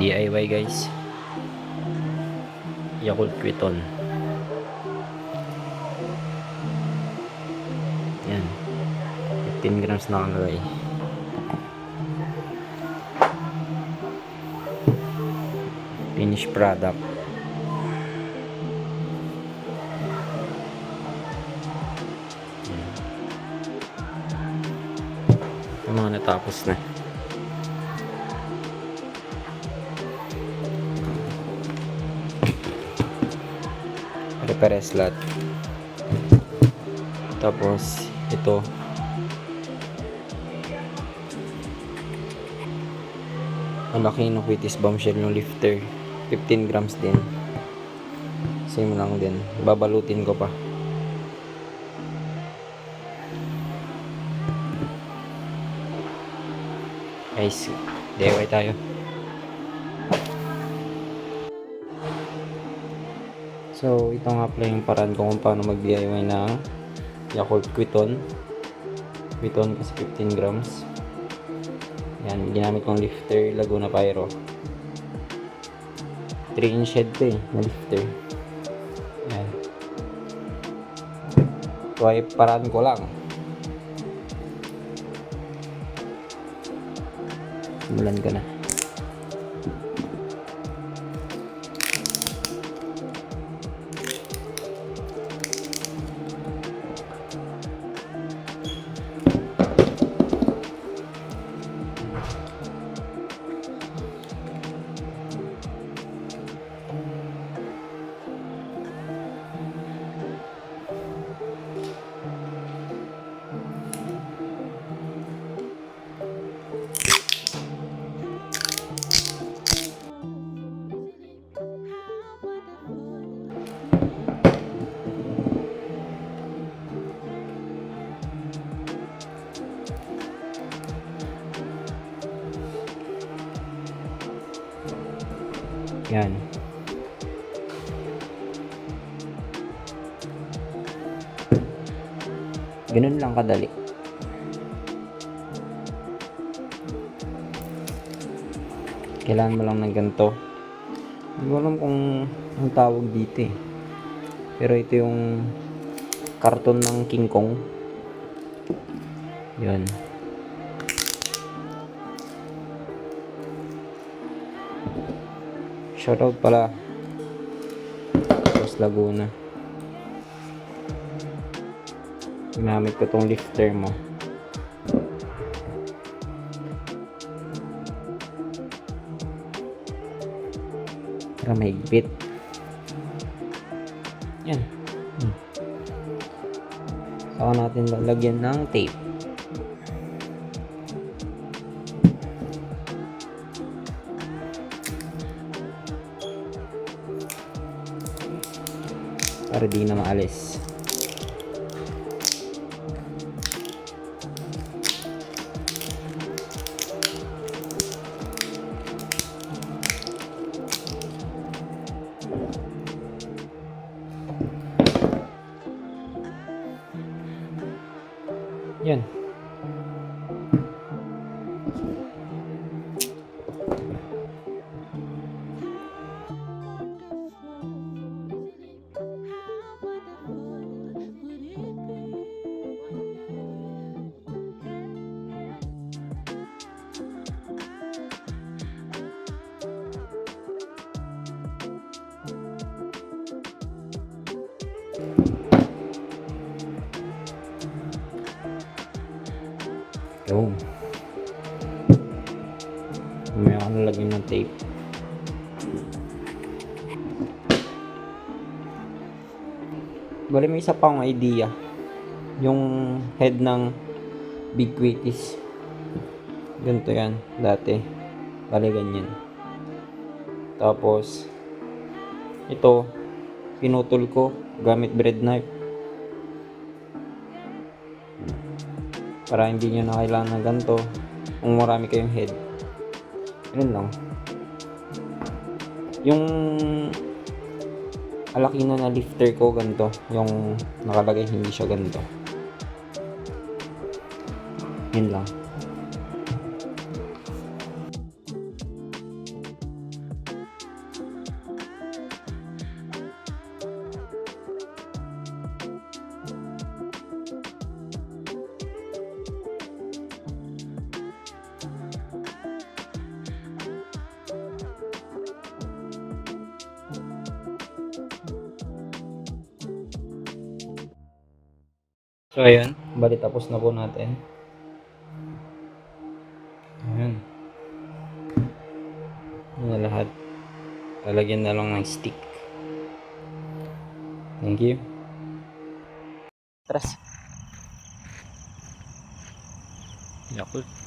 DIY guys. Yakult Quiton. Yan. 15 grams na kalagay. Finished product. Yung mga natapos na. Pare-pares lahat. Tapos, ito. Ang laki ng Quitis bombshell ng lifter. 15 grams din. Same lang din. Babalutin ko pa. Guys, DIY tayo. So, ito nga pala yung paraan ko kung paano mag-DIY ng Yakult Quiton. Quiton kasi 15 grams. Yan, ginamit kong lifter Laguna Pyro. 3 inch head to eh, na lifter. Yan. Ito ay paraan ko lang. Simulan ko na. Yan. Ganun lang kadali. Kailangan mo lang ng ganito. Hindi ko alam kung ang tawag dito eh. Pero ito yung karton ng King Kong. Yun. Shoutout pala. Tapos Laguna. Ginamit ko tong lifter mo. Para mahigpit. Yan. Hmm. Saka natin lalagyan ng tape. Para di na maalis. Yan. Yun. May ako nalagyan ng tape. Bali may isa pa akong idea. Yung head ng Big Quitis. Ganito yan, dati. Bali ganyan. Tapos, ito, pinutol ko gamit bread knife. Para hindi nyo na kailangan ng ganito. Kung marami kayong head. Yun lang. Yung alakina na lifter ko ganito. Yung nakalagay hindi siya ganito. Yun lang. So ayun, bali tapos na po natin. Ayun. Yun na lahat. Lalagyan na lang ng stick. Thank you. Tras. Yakult.